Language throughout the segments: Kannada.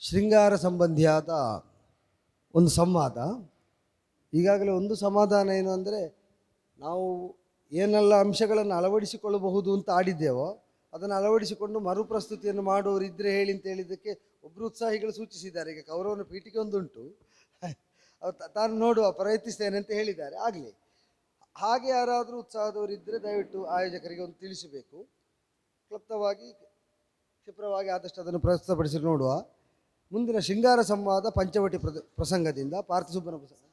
ಶೃಂಗಾರ ಸಂಬಂಧಿಯಾದ ಒಂದು ಸಂವಾದ. ಈಗಾಗಲೇ ಒಂದು ಸಮಾಧಾನ ಏನು ಅಂದರೆ, ನಾವು ಏನೆಲ್ಲ ಅಂಶಗಳನ್ನು ಅಳವಡಿಸಿಕೊಳ್ಳಬಹುದು ಅಂತ ಆಡಿದ್ದೇವೋ, ಅದನ್ನು ಅಳವಡಿಸಿಕೊಂಡು ಮರುಪ್ರಸ್ತುತಿಯನ್ನು ಮಾಡುವವರು ಇದ್ದರೆ ಹೇಳಿ ಅಂತ ಹೇಳಿದ್ದಕ್ಕೆ ಒಬ್ಬರು ಉತ್ಸಾಹಿಗಳು ಸೂಚಿಸಿದ್ದಾರೆ. ಈಗ ಕೌರವನ ಪೀಠಿಗೆ ಒಂದುಂಟು. ಅವ್ರು ತಾನು ನೋಡುವ, ಪ್ರಯತ್ನಿಸ್ತೇನೆ ಅಂತ ಹೇಳಿದ್ದಾರೆ. ಆಗಲಿ. ಹಾಗೆ ಯಾರಾದರೂ ಉತ್ಸಾಹದವರು ಇದ್ದರೆ ದಯವಿಟ್ಟು ಆಯೋಜಕರಿಗೆ ಒಂದು ತಿಳಿಸಬೇಕು. ಕ್ಲುಪ್ತವಾಗಿ, ಕ್ಷಿಪ್ರವಾಗಿ ಆದಷ್ಟು ಅದನ್ನು ಪ್ರಸ್ತುತಪಡಿಸಿ ನೋಡುವ. ಮುಂದಿನ ಶೃಂಗಾರ ಸಂವಾದ ಪಂಚವಟಿ ಪ್ರಸಂಗದಿಂದ ಪಾರ್ಥಸುಬ್ಬನ ಪ್ರಸಂಗ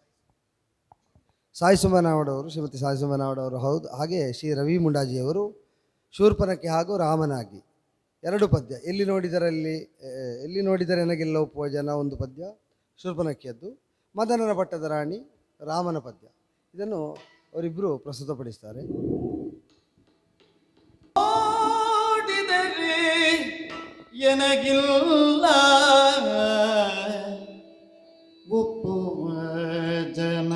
ಸಾಯಿ ಸುಬ್ಬನಾವಡವರು ಶ್ರೀಮತಿ ಸಾಯಿ ಸುಬ್ಬನಾವಡವರು ಹೌದು. ಹಾಗೆ ಶ್ರೀ ರವಿ ಮುಂಡಾಜಿಯವರು ಶೂರ್ಪನಕ್ಕೆ ಹಾಗೂ ರಾಮನಾಗಿ. ಎರಡು ಪದ್ಯ. ಎಲ್ಲಿ ನೋಡಿದರಲ್ಲಿ ಎಲ್ಲಿ ನೋಡಿದರೆ ನನಗೆಲ್ಲ ಒಪ್ಪುವ ಜನ ಒಂದು ಪದ್ಯ ಶೂರ್ಪನಕ್ಕಿಯದ್ದು ಮದನನ ಪಟ್ಟದ ರಾಣಿ, ರಾಮನ ಪದ್ಯ. ಇದನ್ನು ಅವರಿಬ್ಬರು ಪ್ರಸ್ತುತಪಡಿಸ್ತಾರೆ. ಎನಗಿಲ್ಲ. ಒಪ್ಪುವ ಜನ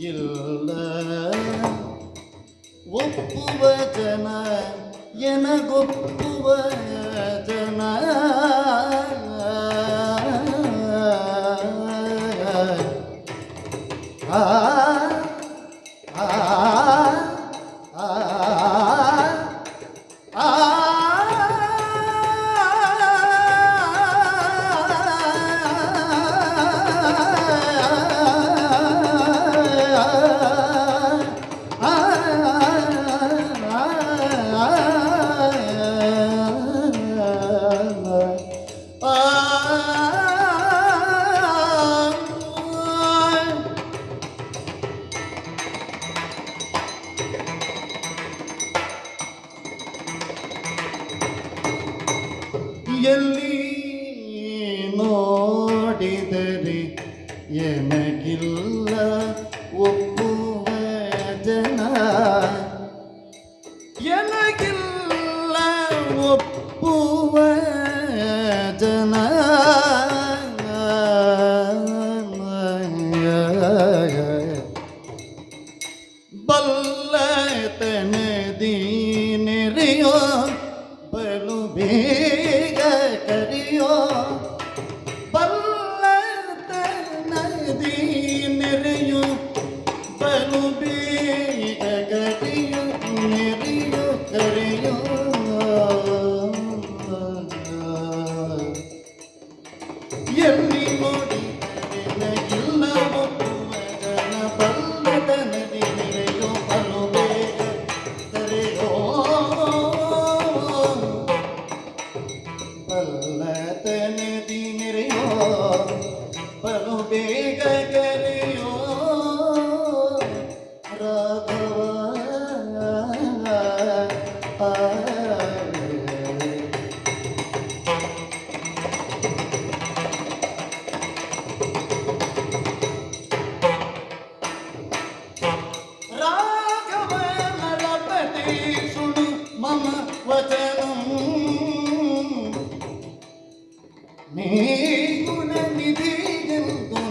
ಇಲ್ಲ. ಒಪ್ಪುವ ಜನ ಎನಗೊಪ್ಪುವ ನೀ ಗುಣ ನಿಧಿ ಎಂದು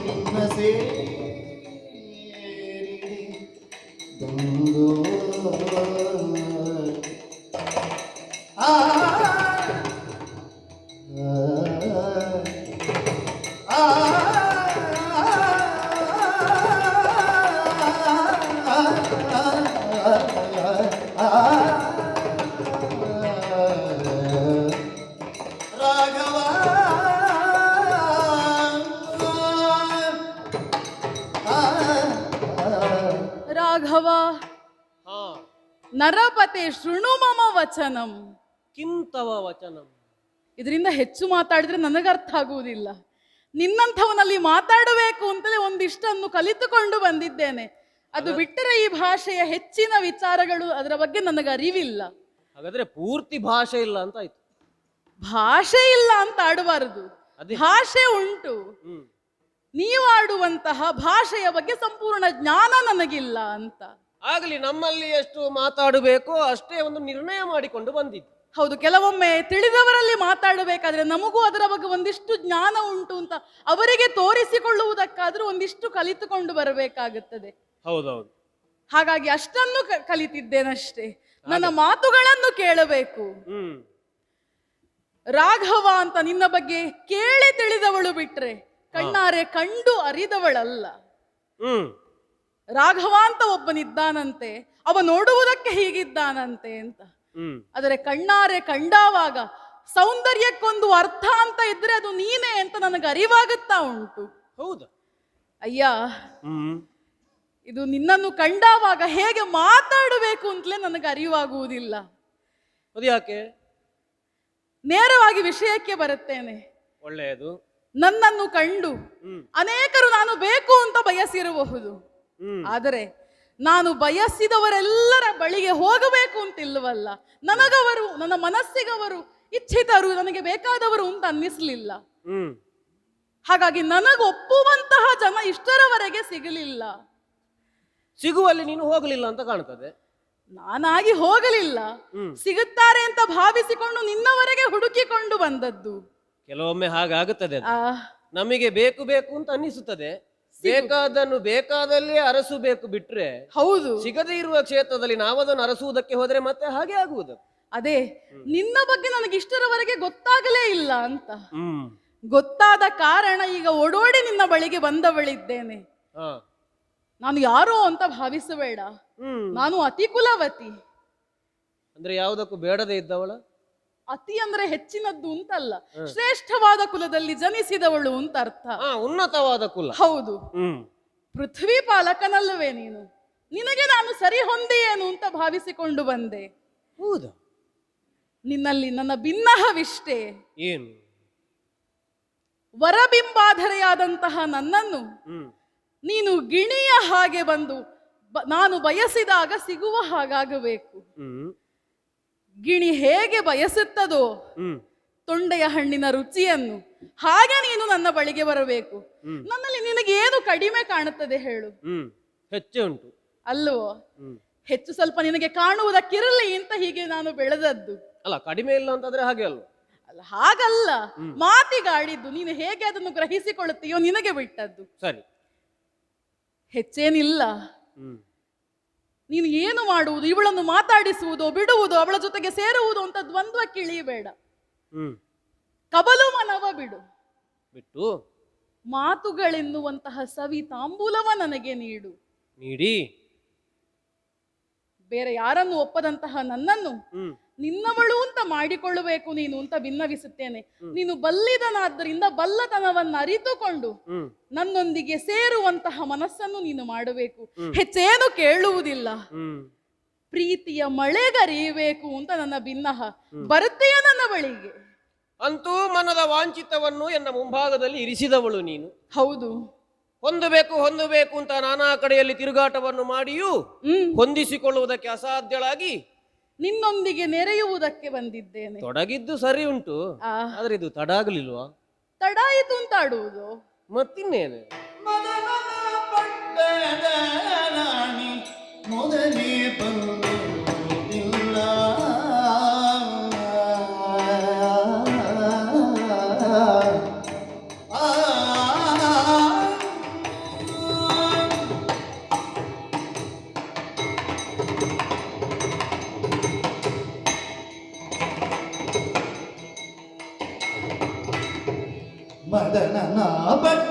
ಹೆಚ್ಚು ಮಾತಾಡಿದ್ರೆ ನನಗೆ ಅರ್ಥ ಆಗುವುದಿಲ್ಲ. ನಿನ್ನಂಥವನಲ್ಲಿ ಮಾತಾಡಬೇಕು ಅಂತಲೇ ಒಂದಿಷ್ಟನ್ನು ಕಲಿತುಕೊಂಡು ಬಂದಿದ್ದೇನೆ. ಅದು ಬಿಟ್ಟರೆ ಈ ಭಾಷೆಯ ಹೆಚ್ಚಿನ ವಿಚಾರಗಳು ಅದರ ಬಗ್ಗೆ ನನಗೆ ಅರಿವಿಲ್ಲ. ಹಾಗಾದ್ರೆ ಪೂರ್ತಿ ಭಾಷೆ ಇಲ್ಲ ಅಂತ ಆಯ್ತು. ಭಾಷೆ ಇಲ್ಲ ಅಂತ ಆಡಬಾರದು. ಭಾಷೆ ಉಂಟು. ನೀವು ಆಡುವಂತಹ ಭಾಷೆಯ ಬಗ್ಗೆ ಸಂಪೂರ್ಣ ಜ್ಞಾನ ನನಗಿಲ್ಲ ಅಂತ. ಆಗಲಿ ನಮ್ಮಲ್ಲಿ ಎಷ್ಟು ಮಾತಾಡಬೇಕೋ ಅಷ್ಟೇ ಒಂದು ನಿರ್ಣಯ ಮಾಡಿಕೊಂಡು ಬಂದಿದ್ದು. ಹೌದು ಕೆಲವೊಮ್ಮೆ ತಿಳಿದವರಲ್ಲಿ ಮಾತಾಡಬೇಕಾದ್ರೆ ನಮಗೂ ಅದರ ಬಗ್ಗೆ ಒಂದಿಷ್ಟು ಜ್ಞಾನ ಉಂಟು ಅಂತ ಅವರಿಗೆ ತೋರಿಸಿಕೊಳ್ಳುವುದಕ್ಕಾದ್ರೂ ಒಂದಿಷ್ಟು ಕಲಿತುಕೊಂಡು ಬರಬೇಕಾಗುತ್ತದೆ. ಹೌದೌದು. ಹಾಗಾಗಿ ಅಷ್ಟನ್ನು ಕಲಿತಿದ್ದೇನಷ್ಟೇ. ನನ್ನ ಮಾತುಗಳನ್ನು ಕೇಳಬೇಕು. ಹ್ಮ್. ರಾಘವ ಅಂತ ನಿನ್ನ ಬಗ್ಗೆ ಕೇಳಿ ತಿಳಿದವಳು ಬಿಟ್ರೆ ಕಣ್ಣಾರೆ ಕಂಡು ಅರಿದವಳಲ್ಲ. ಹ್ಮ್. ರಾಘವ ಅಂತ ಒಬ್ಬನಿದ್ದಾನಂತೆ ಅವ ನೋಡುವುದಕ್ಕೆ ಹೀಗಿದ್ದಾನಂತೆ ಅಂತ. ಆದರೆ ಕಣ್ಣಾರೆ ಕಂಡಾವಾಗ ಸೌಂದರ್ಯಕ್ಕೊಂದು ಅರ್ಥ ಅಂತ ಇದ್ರೆ ಅದು ನೀನೇ ಅಂತ ನನಗೆ ಅರಿವಾಗುತ್ತಾ ಉಂಟು. ಹೌದು. ಅಯ್ಯ. ಇದು ನಿನ್ನನ್ನು ಕಂಡಾವಾಗ ಹೇಗೆ ಮಾತಾಡಬೇಕು ಅಂತಲೇ ನನಗೆ ಅರಿವಾಗುವುದಿಲ್ಲ. ಅದು ಯಾಕೆ? ನೇರವಾಗಿ ವಿಷಯಕ್ಕೆ ಬರುತ್ತೇನೆ. ಒಳ್ಳೆಯದು. ನನ್ನನ್ನು ಕಂಡು ಅನೇಕರು ನಾನು ಬೇಕು ಅಂತ ಬಯಸಿರಬಹುದು. ಆದರೆ ನಾನು ಬಯಸಿದವರೆಲ್ಲರ ಬಳಿಗೆ ಹೋಗಬೇಕು ಅಂತಿಲ್ವಲ್ಲ ನನಗವರು ನನ್ನ ಮನಸ್ಸಿಗವರು ಇಚ್ಛಿತರು ನನಗೆ ಬೇಕಾದವರು ಅಂತ ಅನ್ನಿಸ್ಲಿಲ್ಲ. ಹಾಗಾಗಿ ನನಗೆ ಒಪ್ಪುವಂತಹ ಜನ ಇಷ್ಟರವರೆಗೆ ಸಿಗಲಿಲ್ಲ. ಸಿಗುವಲ್ಲಿ ನೀನು ಹೋಗಲಿಲ್ಲ ಅಂತ ಕಾಣ್ತದೆ. ನಾನಾಗಿ ಹೋಗಲಿಲ್ಲ. ಸಿಗುತ್ತಾರೆ ಅಂತ ಭಾವಿಸಿಕೊಂಡು ನಿನ್ನವರೆಗೆ ಹುಡುಕಿಕೊಂಡು ಬಂದದ್ದು. ಕೆಲವೊಮ್ಮೆ ಹಾಗಾಗುತ್ತದೆ ನಮಗೆ ಬೇಕು ಬೇಕು ಅಂತ ಅನ್ನಿಸುತ್ತದೆ. ಬೇಕಾದನ್ನು ಬೇಕಾದಲ್ಲಿ ಅರಸು ಬಿಟ್ರೆ ಹೌದು. ಸಿಗದೇ ಇರುವ ಕ್ಷೇತ್ರದಲ್ಲಿ ನಾವದನ್ನು ಅರಸುವುದಕ್ಕೆ ಹೋದ್ರೆ ಮತ್ತೆ ಹಾಗೆ ಆಗುವುದು. ಅದೇ ನಿನ್ನ ಬಗ್ಗೆ ನನಗೆ ಇಷ್ಟರವರೆಗೆ ಗೊತ್ತಾಗಲೇ ಇಲ್ಲ ಅಂತ. ಹ್ಮ್. ಗೊತ್ತಾದ ಕಾರಣ ಈಗ ಓಡೋಡಿ ನಿನ್ನ ಬಳಿಗೆ ಬಂದವಳಿದ್ದೇನೆ. ಹಾ. ನಾನು ಯಾರೋ ಅಂತ ಭಾವಿಸಬೇಡ. ಹ್ಮ್. ನಾನು ಅತಿ ಕುಲವತಿ ಅಂದ್ರೆ ಯಾವುದಕ್ಕೂ ಬೇಡದೇ ಇದ್ದವಳ? ಅತಿ ಅಂದ್ರೆ ಹೆಚ್ಚಿನದ್ದು ಅಂತಲ್ಲ ಶ್ರೇಷ್ಠವಾದ ಕುಲದಲ್ಲಿ ಜನಿಸಿದವಳು ಅಂತ ಅರ್ಥ. ಉನ್ನತವಾದ ಕುಲ. ಹೌದು. ಪೃಥ್ವಿ ಪಾಲಕನಲ್ಲವೇ ನೀನು? ನಿನಗೆ ನಾನು ಸರಿ ಹೊಂದಿಯೇನು ಅಂತ ಭಾವಿಸಿಕೊಂಡು ಬಂದೆ. ಹೌದು. ನಿನ್ನಲ್ಲಿ ನನ್ನ ಭಿನ್ನಹವಿಷ್ಟೇ. ಏನು? ವರಬಿಂಬಾಧರೆಯಾದಂತಹ ನನ್ನನ್ನು ನೀನು ಗಿಣಿಯ ಹಾಗೆ ಬಂದು ನಾನು ಬಯಸಿದಾಗ ಸಿಗುವ ಹಾಗಾಗಬೇಕು. ಗಿಣಿ ಹೇಗೆ ಬಯಸುತ್ತದೋ ತೊಂಡೆಯ ಹಣ್ಣಿನ ರುಚಿಯನ್ನು ಹಾಗೆ ನೀನು ನನ್ನ ಬಳಿಗೆ ಬರಬೇಕು. ನನ್ನಲ್ಲಿ ನಿನಗೆ ಏನು ಕಡಿಮೆ ಕಾಣುತ್ತದೆ ಹೇಳು. ಹೆಚ್ಚು ಉಂಟು. ಅಲ್ವೋ ಹೆಚ್ಚು ಸ್ವಲ್ಪ ನಿನಗೆ ಕಾಣುವುದಕ್ಕಿರಲಿ ಅಂತ ಹೀಗೆ ನಾನು ಬೆಳೆದದ್ದು. ಅಲ್ಲ ಕಡಿಮೆ ಇಲ್ಲ ಅಂತಂದ್ರೆ ಹಾಗೆ ಅಲ್ಲ ಅಲ್ಲ ಹಾಗಲ್ಲ. ಮಾತಿಗಾಡಿದ್ದು ನೀನು ಹೇಗೆ ಅದನ್ನು ಗ್ರಹಿಸಿಕೊಳ್ಳುತ್ತೀಯೋ ನಿನಗೆ ಬಿಟ್ಟದ್ದು. ಸರಿ. ಹೆಚ್ಚೇನಿಲ್ಲ. ನೀನು ಏನು ಮಾಡುವುದು ಇವಳನ್ನು ಮಾತಾಡಿಸುವುದು ಬಿಡುವುದು ಅವಳ ಜೊತೆಗೆ ಸೇರುವುದು ಅಂತ ದ್ವಂದ್ವಕ್ಕೆ ಇಳಿಯಬೇಡ ಕಬಲು ಮನವ ಬಿಡು. ಬಿಟ್ಟು? ಮಾತುಗಳೆನ್ನುವಂತಹ ಸವಿ ತಾಂಬೂಲವ ನನಗೆ ನೀಡು. ನೀಡಿ. ಬೇರೆ ಯಾರನ್ನು ಒಪ್ಪದಂತಹ ನನ್ನನ್ನು? ನಿನ್ನವಳು ಅಂತ ಮಾಡಿಕೊಳ್ಳಬೇಕು ನೀನು ಅಂತ ಭಿನ್ನವಿಸುತ್ತೇನೆ ನೀನು ಬಲ್ಲಿದನಾದ್ದರಿಂದ ಬಲ್ಲತನವನ್ನು ಅರಿತುಕೊಂಡು ನನ್ನೊಂದಿಗೆ ಸೇರುವಂತಹ ಮನಸ್ಸನ್ನು ನೀನು ಮಾಡಬೇಕು. ಹೆಚ್ಚೇನು ಕೇಳುವುದಿಲ್ಲ. ಪ್ರೀತಿಯ ಮಳೆಗರಿಯಬೇಕು ಅಂತ ನನ್ನ ಭಿನ್ನಹ ಬರುತ್ತೆಯ ನನ್ನ ಬಳಿಗೆ. ಅಂತೂ ಮನದ ವಾಂಚಿತವನ್ನು ಎನ್ನ ಮುಂಭಾಗದಲ್ಲಿ ಇರಿಸಿದವಳು ನೀನು. ಹೌದು. ಹೊಂದಬೇಕು ಹೊಂದಬೇಕು ಅಂತ ನಾನಾ ಕಡೆಯಲ್ಲಿ ತಿರುಗಾಟವನ್ನು ಮಾಡಿಯೂ ಹೊಂದಿಸಿಕೊಳ್ಳುವುದಕ್ಕೆ ಅಸಾಧ್ಯಳಾಗಿ ನಿನ್ನೊಂದಿಗೆ ನೆರೆಯುವುದಕ್ಕೆ ಬಂದಿದ್ದೇನೆ. ತೊಡಗಿದ್ದು ಸರಿ ಉಂಟು. ಆ. ಆದ್ರೆ ಇದು ತಡ ಆಗ್ಲಿಲ್ವಾ ತಡಾಯಿತು ಅಂತ ಆಡುವುದು ಮತ್ತಿನ್ನೇನು? ಮದನನ ಪಟ್ಟದ ರಾಣಿ ಮೊದಲೇ ಬಂದಿಲ್ಲ ಮದನನ ಬಣ್ಣದ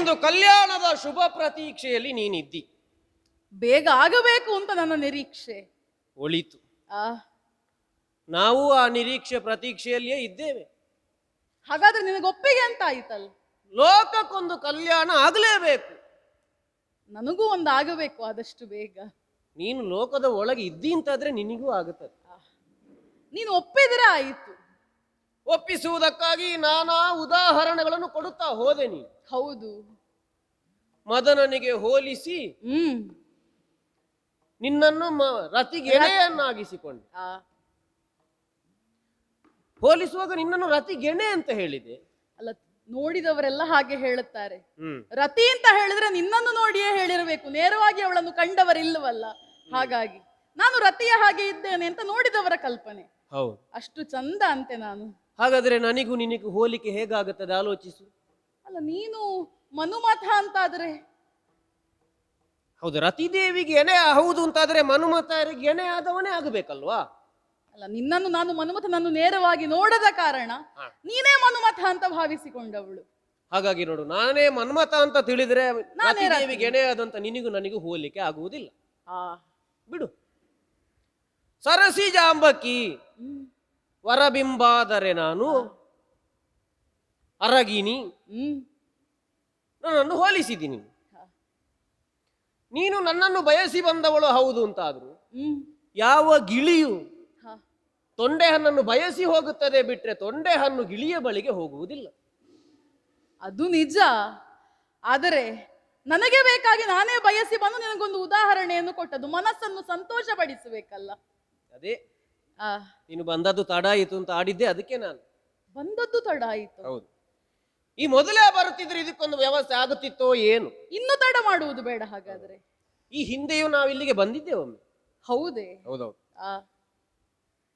ಒಂದು ಕಲ್ಯಾಣದ ಶುಭ ಪ್ರತೀಕ್ಷೆಯಲ್ಲಿ ನೀನಿದ್ದಿ. ಬೇಗ ಆಗಬೇಕು ಅಂತ ನನ್ನ ನಿರೀಕ್ಷೆ. ಒಳಿತು. ಆ. ನಾವು ಆ ನಿರೀಕ್ಷೆ ಪ್ರತೀಕ್ಷೆಯಲ್ಲಿಯೇ ಇದ್ದೇವೆ. ಹಾಗಾದ್ರೆ ನಿನಗೆ ಒಪ್ಪಿಗೆ ಅಂತ ಆಯ್ತಲ್ಲ? ಲೋಕಕ್ಕೊಂದು ಕಲ್ಯಾಣ ಆಗಲೇಬೇಕು. ನನಗೂ ಒಂದು ಆಗಬೇಕು ಆದಷ್ಟು ಬೇಗ. ನೀನು ಲೋಕದ ಒಳಗೆ ಇದ್ದಿ ಅಂತಾದ್ರೆ ನಿನಗೂ ಆಗುತ್ತದೆ ನೀನು ಒಪ್ಪಿದ್ರೆ ಆಯಿತು. ಒಪ್ಪಿಸುವುದಕ್ಕಾಗಿ ನಾನಾ ಉದಾಹರಣೆಗಳನ್ನು ಕೊಡುತ್ತಾ ಹೋದೆ ನೀನು ಹೌದು. ಮದನನಿಗೆ ಹೋಲಿಸಿ ಹ್ಮ್. ನಿನ್ನನ್ನು ಮ- ಆ. ಹೋಲಿಸುವಾಗ ನಿನ್ನನ್ನು ರತಿಗೆಣೆ ಅಂತ ಹೇಳಿದೆ. ಅಲ್ಲ ನೋಡಿದವರೆಲ್ಲ ಹಾಗೆ ಹೇಳುತ್ತಾರೆ. ಹ್ಮ್. ರತಿ ಅಂತ ಹೇಳಿದ್ರೆ ನಿನ್ನನ್ನು ನೋಡಿಯೇ ಹೇಳಿರಬೇಕು. ನೇರವಾಗಿ ಅವಳನ್ನು ಕಂಡವರಿಲ್ಲವಲ್ಲ. ಹಾಗಾಗಿ ನಾನು ರತಿಯ ಹಾಗೆ ಇದ್ದೇನೆ ಅಂತ ನೋಡಿದವರ ಕಲ್ಪನೆ. ಹೌದು. ಅಷ್ಟು ಚಂದ ಅಂತೆ ನಾನು. ಹಾಗಾದ್ರೆ ನನಗೂ ನಿನಗೂ ಹೋಲಿಕೆ ಹೇಗಾಗುತ್ತದೆ? ಆಲೋಚಿಸು. ಅಲ್ಲ ನೀನು ಮನುಮಥ ಅಂತಾದ್ರೆ? ಹೌದು ರತಿದೇವಿಗೆ ಎನೆ ಹೌದು ಅಂತಾದ್ರೆ ಮನುಮತರಿಗೆ ಎನೆ ಆದವನೇ ಆಗಬೇಕಲ್ವಾ? ಅಲ್ಲ ನಿನ್ನನ್ನು ನಾನು ಮನುಮಥನನ್ನು ನಾನು ನೇರವಾಗಿ ನೋಡದ ಕಾರಣ ನೀನೇ ಮನುಮಥ ಅಂತ ಭಾವಿಸಿಕೊಂಡವಳು. ಹಾಗಾಗಿ ನೋಡು ನಾನೇ ಮನ್ಮತ ಅಂತ ತಿಳಿದ್ರೆ ನಾನೇ ರತಿದೇವಿಗೆ ಆದಂತ ನಿನಗೂ ನನಗೂ ಹೋಲಿಕೆ ಆಗುವುದಿಲ್ಲ. ಆ. ಬಿಡು. ಸರಸಿ ಜಾಂಬಕಿ. ಹ್ಮ್. ವರಬಿಂಬಾದರೆ ನಾನು ಅರಗಿನಿ. ನನ್ನನ್ನು ಹೋಲಿಸಿದ್ದೀನಿ. ನೀನು ನನ್ನನ್ನು ಬಯಸಿ ಬಂದವಳು ಹೌದು ಅಂತಾದ್ರು. ಯಾವ ಗಿಳಿಯು ತೊಂಡೆ ಹಣ್ಣನ್ನು ಬಯಸಿ ಹೋಗುತ್ತದೆ ಬಿಟ್ರೆ ತೊಂಡೆ ಹಣ್ಣು ಗಿಳಿಯ ಬಳಿಗೆ ಹೋಗುವುದಿಲ್ಲ. ಅದು ನಿಜ. ಆದರೆ ನನಗೆ ಬೇಕಾಗಿ ನಾನೇ ಬಯಸಿ ಬಂದು ನಿನಗೊಂದು ಉದಾಹರಣೆಯನ್ನು ಕೊಟ್ಟದ್ದು ಮನಸ್ಸನ್ನು ಸಂತೋಷಪಡಿಸಬೇಕಲ್ಲ. ಅದೇ. ನೀನು ಬಂದದ್ದು ತಡ ಆಯಿತು ಅಂತ ಆಡಿದ್ದೆ ಅದಕ್ಕೆ ನಾನು. ಬಂದದ್ದು ತಡ ಆಯಿತು. ಹೌದು. ಈ ಮೊದಲೇ ಬರುತ್ತಿದ್ರೆ ಇದಕ್ಕೊಂದು ವ್ಯವಸ್ಥೆ ಆಗುತ್ತಿತ್ತೋ ಏನು? ಇನ್ನು ತಡ ಮಾಡುವುದು ಬೇಡ ಹಾಗಾದ್ರೆ. ಈ ಹಿಂದೆಯೂ ನಾವು ಇಲ್ಲಿಗೆ ಬಂದಿದ್ದೇವೆ ಒಮ್ಮೆ. ಹೌದೇ? ಹೌದೌದು. ಆ.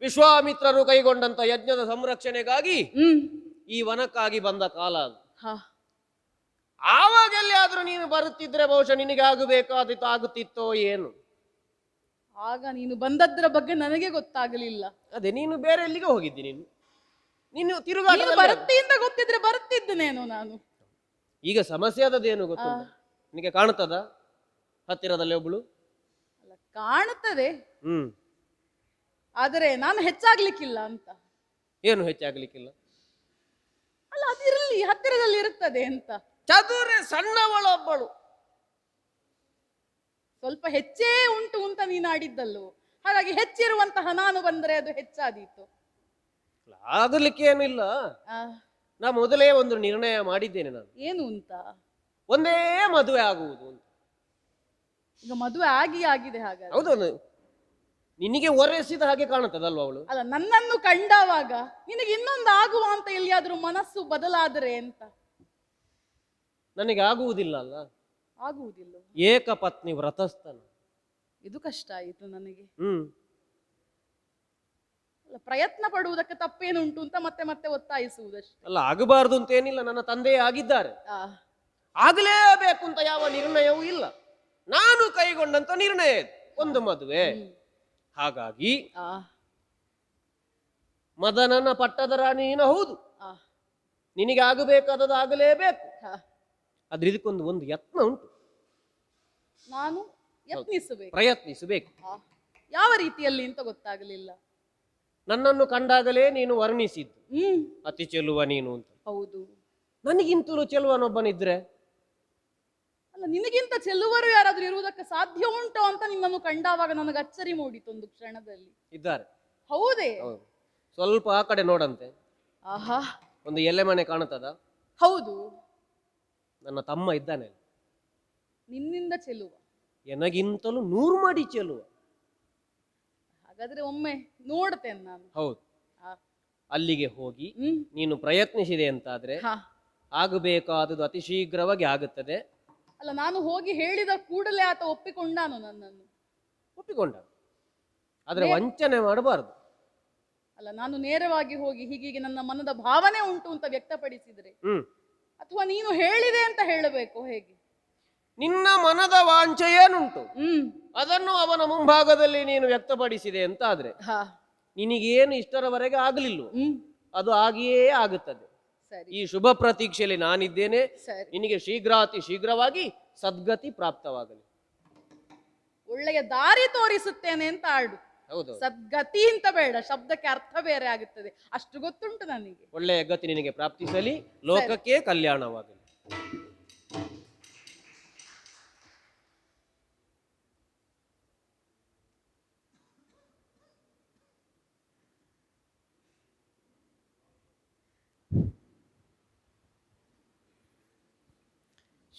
ವಿಶ್ವಾಮಿತ್ರರು ಕೈಗೊಂಡಂತ ಯಜ್ಞದ ಸಂರಕ್ಷಣೆಗಾಗಿ ಹ್ಮ್. ಈ ವನಕ್ಕಾಗಿ ಬಂದ ಕಾಲ ಅದು. ಹಾ. ಆವಾಗ ನೀನು ಬರುತ್ತಿದ್ರೆ ಬಹುಶಃ ನಿನಗೆ ಆಗಬೇಕಾದಿತ್ತು ಆಗುತ್ತಿತ್ತೋ ಏನು? ಆಗ ನೀನು ಬಂದದ್ರ ಬಗ್ಗೆ ನನಗೆ ಗೊತ್ತಾಗಲಿಲ್ಲ. ಅದೇ ನೀನು ಬೇರೆ ಎಲ್ಲಿಗೆ ಹೋಗಿದ್ದಿ ನೀನು. ನೀನು ನೀನು ತಿರುಗಾಟ ಬರುತ್ತಿ ಅಂತ ಗೊತ್ತಿದ್ರೆ ಬರುತ್ತಿದ್ದನೇನು ನಾನು ಈಗ ಸಮಸ್ಯೆ ಆದದ್ದೇನು ಗೊತ್ತಾ ನಿನಗೆ ಕಾಣುತ್ತದ ಹತ್ತಿರದಲ್ಲಿ ಒಬ್ಳು? ಅಲ್ಲ ಕಾಣುತ್ತದೆ ಹ್ಮ್. ಆದರೆ ನಾನು ಹೆಚ್ಚಾಗ್ಲಿಕ್ಕಿಲ್ಲ ಅಂತ. ಏನು ಹೆಚ್ಚಾಗ್ಲಿಕ್ಕಿಲ್ಲ? ಅಲ್ಲ ಅದಿರಲಿ ಹತ್ತಿರದಲ್ಲಿ ಇರುತ್ತದೆ ಅಂತ. ಚದುರೆ ಸಣ್ಣವಳೊಬ್ಬಳು. ಸ್ವಲ್ಪ ಹೆಚ್ಚೇ ಉಂಟು ಅಂತ ನೀನು ಆಡಿದ್ದಲ್ಲು. ಹಾಗಾಗಿ ಹೆಚ್ಚಿರುವಂತಹ ನಾನು ಬಂದರೆ ಅದು ಹೆಚ್ಚಾದೀತು. ಆಗಲಿಕ್ಕೆ ಏನಿಲ್ಲ ನಾ ಮೊದಲೇ ಒಂದು ನಿರ್ಣಯ ಮಾಡಿದ್ದೇನೆ ನಾನು. ಏನು ಅಂತ ಒಂದೇ ಮದುವೆ ಆಗುವುದು ಅಂತ. ಈಗ ಮದುವೆ ಆಗಿ ಆಗಿದೆ ಹಾಗೆ ಹೌದೌದು ನಿನಗೆ ಒರೆಸಿದ ಹಾಗೆ ಕಾಣುತ್ತದಲ್ವ ಅವಳು? ಅಲ್ಲ ನನ್ನನ್ನು ಕಂಡವಾಗ ನಿನಗೆ ಇನ್ನೊಂದು ಆಗುವ ಅಂತ ಎಲ್ಲಿಯಾದ್ರೂ ಮನಸ್ಸು ಬದಲಾದರೆ ಅಂತ ನನಗೆ ಆಗುವುದಿಲ್ಲ ಅಲ್ಲ. ಆಗುವುದಿಲ್ಲ. ಏಕಪತ್ನಿ ವ್ರತಸ್ಥನ. ಇದು ಕಷ್ಟ ಆಯಿತು ನನಗೆ. ಹ್ಮ್. ಅಲ್ಲ ಪ್ರಯತ್ನ ಪಡುವುದಕ್ಕೆ ತಪ್ಪೇನುಂಟು ಅಂತ ಮತ್ತೆ ಮತ್ತೆ ಒತ್ತಾಯಿಸುವುದಷ್ಟೇ. ಅಲ್ಲ ಆಗಬಾರದು ಅಂತ ಏನಿಲ್ಲ ನನ್ನ ತಂದೆಯೇ ಆಗಿದ್ದಾರೆ. ಆ, ಆಗಲೇಬೇಕು ಅಂತ ಯಾವ ನಿರ್ಣಯವೂ ಇಲ್ಲ. ನಾನು ಕೈಗೊಂಡಂತ ನಿರ್ಣಯ ಇದು. ಒಂದು ಮದುವೆ. ಹ್ಮ್. ಹಾಗಾಗಿ ಆ, ಮದನನ ಪಟ್ಟದ ರಾಣಿ ನೀನು ಹೌದು. ಆ, ನಿನಗೆ ಆಗಬೇಕಾದದ್ದು ಆಗಲೇಬೇಕು. ಆ. ಆದ್ರೆ ಇದಕ್ಕೊಂದು ಒಂದು ಯತ್ನ ಉಂಟು. ನಾನು ಯತ್ನಿಸಬೇಕು. ಪ್ರಯತ್ನಿಸಬೇಕು. ಆ, ಯಾವ ರೀತಿಯಲ್ಲಿ ಅಂತ ಗೊತ್ತಾಗಲಿಲ್ಲ. ನನ್ನನ್ನು ಕಂಡಾಗಲೇ ನೀನು ವರ್ಣಿಸಿದ್ದು. ಹ್ಮ್. ಅತಿ ಚೆಲುವ ನೀನು ಅಂತ. ಹೌದು. ನನಗಿಂತಲೂ ಚೆಲುವನೊಬ್ಬನಿದ್ರೆ? ಅಲ್ಲ ನಿನಗಿಂತ ಚೆಲ್ಲುವರು ಯಾರಾದ್ರೂ ಇರುವುದಕ್ಕೆ ಸಾಧ್ಯ ಉಂಟು ಅಂತ ನಿನ್ನನ್ನು ಕಂಡಾವಾಗ ನನಗೆ ಅಚ್ಚರಿ ಮೂಡಿತು ಒಂದು ಕ್ಷಣದಲ್ಲಿ. ಇದ್ದಾರೆ. ಹೌದೇ? ಹೌದು. ಸ್ವಲ್ಪ ಆ ಕಡೆ ನೋಡಂತೆ. ಆಹಾ. ಒಂದು ಎಲೆ ಮನೆ ಕಾಣುತ್ತದ ಹೌದು. ನನ್ನ ತಮ್ಮ ಇದ್ದಾನೆ ನಿನ್ನಿಂದ ಚೆಲುವ ಎನಗಿಂತಲೂ ನೂರು ಮಾಡಿ ಚೆಲುವ ಹಾಗಾದ್ರೆ ಒಮ್ಮೆ ನೋಡ್ತೇನೆ ನಾನು. ಹೌದು. ಆ, ಅಲ್ಲಿಗೆ ಹೋಗಿ ಹ್ಮ್. ನೀನು ಪ್ರಯತ್ನಿಸಿದೆ ಅಂತಾದ್ರೆ ಹಾ. ಆಗಬೇಕಾದದ್ದು ಅತಿ ಶೀಘ್ರವಾಗಿ ಆಗುತ್ತದೆ. ಅಲ್ಲ ನಾನು ಹೋಗಿ ಹೇಳಿದ ಕೂಡಲೇ ಆತ ಒಪ್ಪಿಕೊಂಡಾನು ನನ್ನನ್ನು. ಒಪ್ಪಿಕೊಂಡ. ಆದ್ರೆ ವಂಚನೆ ಮಾಡಬಾರದು. ಅಲ್ಲ ನಾನು ನೇರವಾಗಿ ಹೋಗಿ ಹೀಗೀಗೆ ನನ್ನ ಮನದ ಭಾವನೆ ಉಂಟು ಅಂತ ವ್ಯಕ್ತಪಡಿಸಿದ್ರೆ ಹ್ಮ್. ಅಥವಾ ನೀನು ಹೇಳಿದೆ ಅಂತ ಹೇಳಬೇಕು ಹೇಗೆ? ನಿನ್ನ ಮನದ ವಾಂಛೆ ಏನುಂಟು ಹ್ಮ್. ಅದನ್ನು ಅವನ ಮುಂಭಾಗದಲ್ಲಿ ನೀನು ವ್ಯಕ್ತಪಡಿಸಿದೆ ಅಂತ ಆದ್ರೆ ನಿನಗೇನು ಇಷ್ಟರವರೆಗೆ ಆಗಲಿಲ್ಲ ಅದು ಆಗಿಯೇ ಆಗುತ್ತದೆ. ಸರಿ. ಈ ಶುಭ ಪ್ರತೀಕ್ಷೆಯಲ್ಲಿ ನಾನಿದ್ದೇನೆ. ನಿನಗೆ ಶೀಘ್ರಾತಿ ಶೀಘ್ರವಾಗಿ ಸದ್ಗತಿ ಪ್ರಾಪ್ತವಾಗಲಿ. ಒಳ್ಳೆಯ ದಾರಿ ತೋರಿಸುತ್ತೇನೆ ಅಂತ ಆಡು ಹೌದು ಸದ್ಗತಿ ಅಂತ ಬೇಡ ಶಬ್ದಕ್ಕೆ ಅರ್ಥ ಬೇರೆ ಆಗುತ್ತದೆ. ಅಷ್ಟು ಗೊತ್ತುಂಟು ನನಗೆ. ಒಳ್ಳೆಯ ಗತಿ ನಿನಗೆ ಪ್ರಾಪ್ತಿಸಲಿ. ಲೋಕಕ್ಕೆ ಕಲ್ಯಾಣವಾಗಲಿ.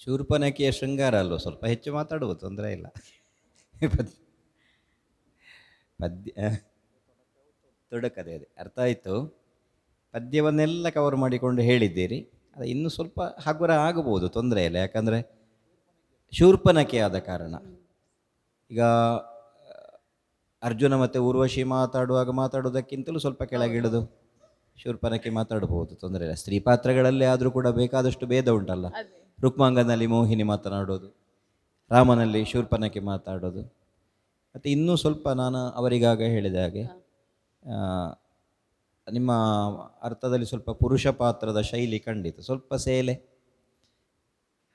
ಶೂರ್ಪನಖಿಯ ಶೃಂಗಾರ ಅಲ್ವ? ಸ್ವಲ್ಪ ಹೆಚ್ಚು ಮಾತಾಡುವುದು ತೊಂದರೆ ಇಲ್ಲ. ಪದ್- ಪದ್ಯ ತೊಡಕದೆ ಅದೇ. ಅರ್ಥ ಆಯಿತು? ಪದ್ಯವನ್ನೆಲ್ಲ ಕವರ್ ಮಾಡಿಕೊಂಡು ಹೇಳಿದ್ದೀರಿ. ಅದು ಇನ್ನೂ ಸ್ವಲ್ಪ ಹಗುರ ಆಗಬಹುದು, ತೊಂದರೆ ಇಲ್ಲ. ಯಾಕಂದರೆ ಶೂರ್ಪನಕೆ ಆದ ಕಾರಣ. ಈಗ, ಅರ್ಜುನ ಮತ್ತು ಊರ್ವಶಿ ಮಾತಾಡುವಾಗ ಮಾತಾಡೋದಕ್ಕಿಂತಲೂ ಸ್ವಲ್ಪ ಕೆಳಗಿಳಿದು ಶೂರ್ಪನಕ್ಕೆ ಮಾತಾಡಬಹುದು, ತೊಂದರೆ ಇಲ್ಲ. ಸ್ತ್ರೀ ಪಾತ್ರಗಳಲ್ಲಿ ಆದರೂ ಕೂಡ ಬೇಕಾದಷ್ಟು ಭೇದ ಉಂಟಲ್ಲ. ರುಕ್ಮಾಂಗನಲ್ಲಿ ಮೋಹಿನಿ ಮಾತನಾಡೋದು, ರಾಮನಲ್ಲಿ ಶೂರ್ಪನಕ್ಕೆ ಮಾತಾಡೋದು. ಮತ್ತು ಇನ್ನೂ ಸ್ವಲ್ಪ ನಾನು ಅವರಿಗಾಗ ಹೇಳಿದ ಹಾಗೆ ನಿಮ್ಮ ಅರ್ಥದಲ್ಲಿ ಸ್ವಲ್ಪ ಪುರುಷ ಪಾತ್ರದ ಶೈಲಿ ಕಂಡಿತು ಸ್ವಲ್ಪ ಸೇಲೆ.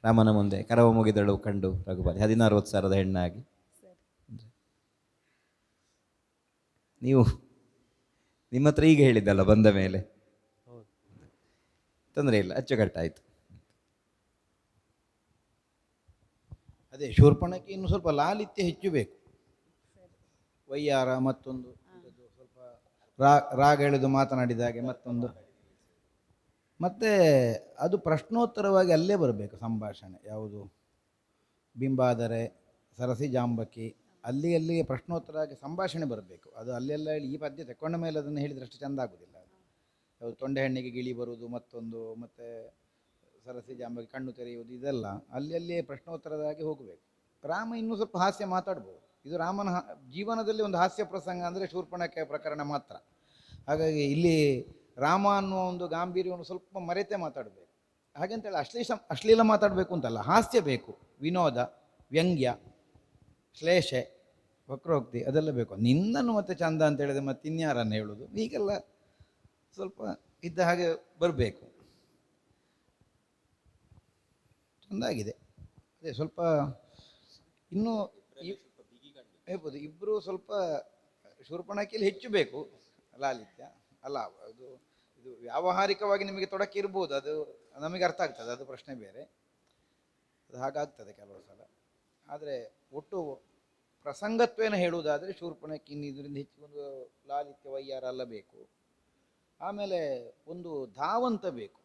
ರಾಮನ ಮುಂದೆ ಕರವ ಮುಗಿದಳು ಕಂಡು ರಘುಪತಿ. ಹದಿನಾರು ಸಾವಿರದ ಹೆಣ್ಣಾಗಿ. ನೀವು ನಿಮ್ಮ ಹತ್ರ ಈಗ ಹೇಳಿದ್ದಲ್ಲ ಬಂದ ಮೇಲೆ. ತೊಂದರೆ ಇಲ್ಲ, ಅಚ್ಚುಕಟ್ಟಾಯಿತು. ಅದೇ ಶೂರ್ಪಣಕ್ಕೆ ಇನ್ನು ಸ್ವಲ್ಪ ಲಾಲಿತ್ಯ ಹೆಚ್ಚು ಬೇಕು. ವೈಯಾರ ಮತ್ತೊಂದು ಸ್ವಲ್ಪ ರಾಗ ಎಳೆದು ಮಾತನಾಡಿದ ಹಾಗೆ ಮತ್ತೊಂದು. ಮತ್ತೆ ಅದು ಪ್ರಶ್ನೋತ್ತರವಾಗಿ ಅಲ್ಲೇ ಬರಬೇಕು ಸಂಭಾಷಣೆ. ಯಾವುದು? ಬಿಂಬಾದರೆ, ಸರಸಿ ಜಾಂಬಕಿ, ಅಲ್ಲಿ ಅಲ್ಲಿಗೆ ಪ್ರಶ್ನೋತ್ತರ ಆಗಿ ಸಂಭಾಷಣೆ ಬರಬೇಕು. ಅದು ಅಲ್ಲೆಲ್ಲ ಹೇಳಿ ಈ ಪದ್ಯ ತಕೊಂಡ ಮೇಲೆ ಅದನ್ನು ಹೇಳಿದ್ರೆ ಚೆಂದ ಆಗುದಿಲ್ಲ. ಯಾವುದು? ತೊಂಡೆ ಹಣ್ಣಿಗೆ ಗಿಳಿ ಬರುವುದು ಮತ್ತೊಂದು, ಮತ್ತೆ ಸರಸಿ ಆಮೇಲೆ ಕಣ್ಣು ತೆರೆಯುವುದು ಇದೆಲ್ಲ, ಅಲ್ಲಿ ಅಲ್ಲಿಯೇ ಪ್ರಶ್ನೋತ್ತರದಾಗಿ ಹೋಗಬೇಕು. ರಾಮ ಇನ್ನೂ ಸ್ವಲ್ಪ ಹಾಸ್ಯ ಮಾತಾಡ್ಬೋದು. ಇದು ರಾಮನ ಜೀವನದಲ್ಲಿ ಒಂದು ಹಾಸ್ಯ ಪ್ರಸಂಗ ಅಂದರೆ ಶೂರ್ಪಣಕ್ಕೆ ಪ್ರಕರಣ ಮಾತ್ರ. ಹಾಗಾಗಿ ಇಲ್ಲಿ ರಾಮ ಅನ್ನುವ ಒಂದು ಗಾಂಭೀರ್ಯವನ್ನು ಸ್ವಲ್ಪ ಮರೆತೆ ಮಾತಾಡಬೇಕು. ಹಾಗೆಂತೇಳಿ ಅಶ್ಲೀಲ ಅಶ್ಲೀಲ ಮಾತಾಡಬೇಕು ಅಂತಲ್ಲ, ಹಾಸ್ಯ ಬೇಕು, ವಿನೋದ, ವ್ಯಂಗ್ಯ, ಶ್ಲೇಷೆ, ವಕ್ರೋಕ್ತಿ ಅದೆಲ್ಲ ಬೇಕು. ನಿನ್ನನ್ನು ಮತ್ತೆ ಚಂದ ಅಂತ ಹೇಳಿದ್ರೆ ಮತ್ತೆ ಇನ್ಯಾರನ್ನು ಹೇಳೋದು? ಹೀಗೆಲ್ಲ ಸ್ವಲ್ಪ ಇದ್ದ ಹಾಗೆ ಬರಬೇಕು. ಚೆಂದಾಗಿದೆ ಅದೇ ಸ್ವಲ್ಪ ಇನ್ನೂ ಹೇಳ್ಬೋದು ಇಬ್ಬರು ಸ್ವಲ್ಪ ಶೂರ್ಪಣಕಿಯಲ್ಲಿ ಹೆಚ್ಚು ಬೇಕು. ಲಾಲಿತ್ಯ, ಅಲ್ಲ, ಅದು, ಇದು ವ್ಯಾವಹಾರಿಕವಾಗಿ ನಿಮಗೆ ತೊಡಕಿರ್ಬೋದು ಅದು ನಮಗೆ ಅರ್ಥ ಆಗ್ತದೆ, ಅದು ಪ್ರಶ್ನೆ ಬೇರೆ. ಅದು ಹಾಗಾಗ್ತದೆ ಕೆಲವು ಸಲ. ಆದರೆ ಒಟ್ಟು ಪ್ರಸಂಗತ್ವೇನ ಹೇಳುವುದಾದರೆ ಶೂರ್ಪಣಕ್ಕೆ ಇನ್ನು ಇದರಿಂದ ಹೆಚ್ಚು ಒಂದು ಲಾಲಿತ್ಯ ವೈಯ್ಯಾರ ಅಲ್ಲ ಬೇಕು. ಆಮೇಲೆ ಒಂದು ಧಾವಂತ ಬೇಕು.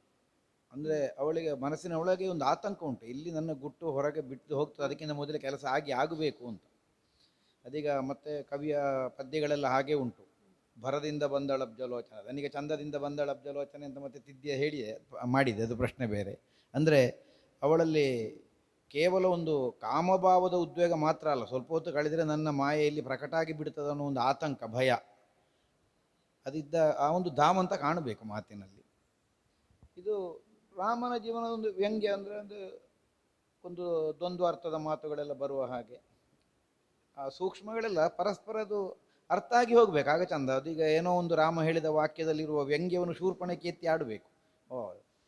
ಅಂದರೆ ಅವಳಿಗೆ ಮನಸ್ಸಿನ ಒಳಗೆ ಒಂದು ಆತಂಕ ಉಂಟು. ಇಲ್ಲಿ ನನ್ನ ಗುಟ್ಟು ಹೊರಗೆ ಬಿಟ್ಟು ಹೋಗ್ತದೆ, ಅದಕ್ಕಿಂತ ಮೊದಲೇ ಕೆಲಸ ಆಗಿ ಆಗಬೇಕು ಅಂತ. ಅದೀಗ ಮತ್ತೆ ಕವಿಯ ಪದ್ಯಗಳೆಲ್ಲ ಹಾಗೆ ಉಂಟು. ಭರದಿಂದ ಬಂದಳ ಅಬ್ಜಲೋಚನೆ ನನಗೆ ಚಂದದಿಂದ ಬಂದಳ ಅಬ್ಜಲೋಚನೆ ಅಂತ ಮತ್ತೆ ತಿದ್ದಿಯ ಹೇಳಿ ಮಾಡಿದೆ, ಅದು ಪ್ರಶ್ನೆ ಬೇರೆ. ಅಂದರೆ ಅವಳಲ್ಲಿ ಕೇವಲ ಒಂದು ಕಾಮಭಾವದ ಉದ್ವೇಗ ಮಾತ್ರ ಅಲ್ಲ, ಸ್ವಲ್ಪ ಹೊತ್ತು ಕಳೆದರೆ ನನ್ನ ಮಾಯೆಯಲ್ಲಿ ಪ್ರಕಟ ಆಗಿ ಬಿಡ್ತದೆ ಅನ್ನೋ ಒಂದು ಆತಂಕ, ಭಯ. ಅದಿದ್ದ ಆ ಒಂದು ಧಾಮ ಅಂತ ಕಾಣಬೇಕು ಮಾತಿನಲ್ಲಿ. ಇದು ರಾಮನ ಜೀವನದ ಒಂದು ವ್ಯಂಗ್ಯ ಅಂದರೆ ಒಂದು ಒಂದು ದ್ವಂದ್ವಾರ್ಥದ ಮಾತುಗಳೆಲ್ಲ ಬರುವ ಹಾಗೆ. ಆ ಸೂಕ್ಷ್ಮಗಳೆಲ್ಲ ಪರಸ್ಪರದು ಅರ್ಥ ಆಗಿ ಹೋಗ್ಬೇಕು, ಆಗ ಚಂದ. ಅದು ಈಗ ಏನೋ ಒಂದು ರಾಮ ಹೇಳಿದ ವಾಕ್ಯದಲ್ಲಿರುವ ವ್ಯಂಗ್ಯವನ್ನು ಶೂರ್ಪಣಕ್ಕೆ ಎತ್ತಿ ಆಡಬೇಕು. ಓ